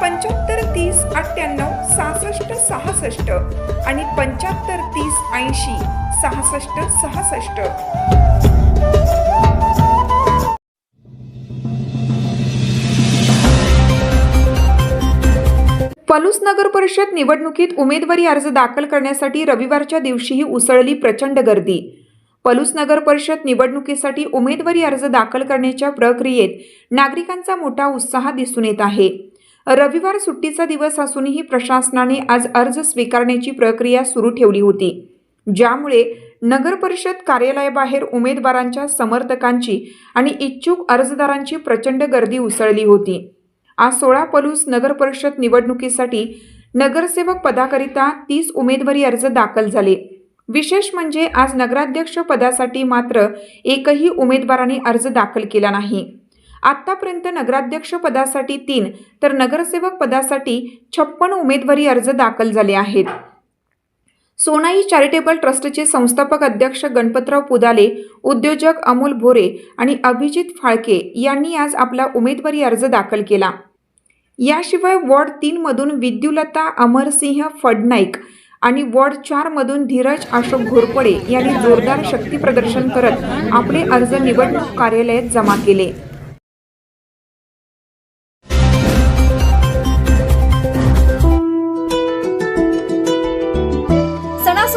पंच्याहत्तर तीस अठ्ठ्याण्णव सहासष्ट सहासष्ट आणि पंच्याहत्तर तीस ऐंशी सहासष्ट सहासष्ट. पलूस नगर परिषद निवडणुकीत उमेदवारी अर्ज दाखल करण्यासाठी रविवारच्या दिवशीही उसळली प्रचंड गर्दी. पलूस नगर परिषद निवडणुकीसाठी उमेदवारी अर्ज दाखल करण्याच्या प्रक्रियेत नागरिकांचा मोठा उत्साह दिसून येत आहे. रविवार सुट्टीचा दिवस असूनही प्रशासनाने आज अर्ज स्वीकारण्याची प्रक्रिया सुरू ठेवली होती. ज्यामुळे नगर परिषद कार्यालयाबाहेर उमेदवारांच्या समर्थकांची आणि इच्छुक अर्जदारांची प्रचंड गर्दी उसळली होती. आज सोळा पलूस नगर परिषद निवडणुकीसाठी नगरसेवक पदाकरिता तीस उमेदवारी अर्ज दाखल झाले. विशेष म्हणजे आज नगराध्यक्ष पदासाठी मात्र एकही उमेदवाराने अर्ज दाखल केला नाही. आतापर्यंत नगराध्यक्ष पदासाठी तीन तर नगरसेवक पदासाठी छप्पन उमेदवारी अर्ज दाखल झाले आहेत. सोनाई चॅरिटेबल ट्रस्टचे संस्थापक अध्यक्ष गणपतराव पुदाले उद्योजक अमोल भोरे आणि अभिजित फाळके यांनी आज आपला उमेदवारी अर्ज दाखल केला. याशिवाय वॉर्ड तीनमधून विद्युलता अमरसिंह फडनाईक आणि वॉर्ड चारमधून धीरज अशोक घोरपडे यांनी जोरदार शक्ती प्रदर्शन करत आपले अर्ज निवडणूक कार्यालयात जमा केले.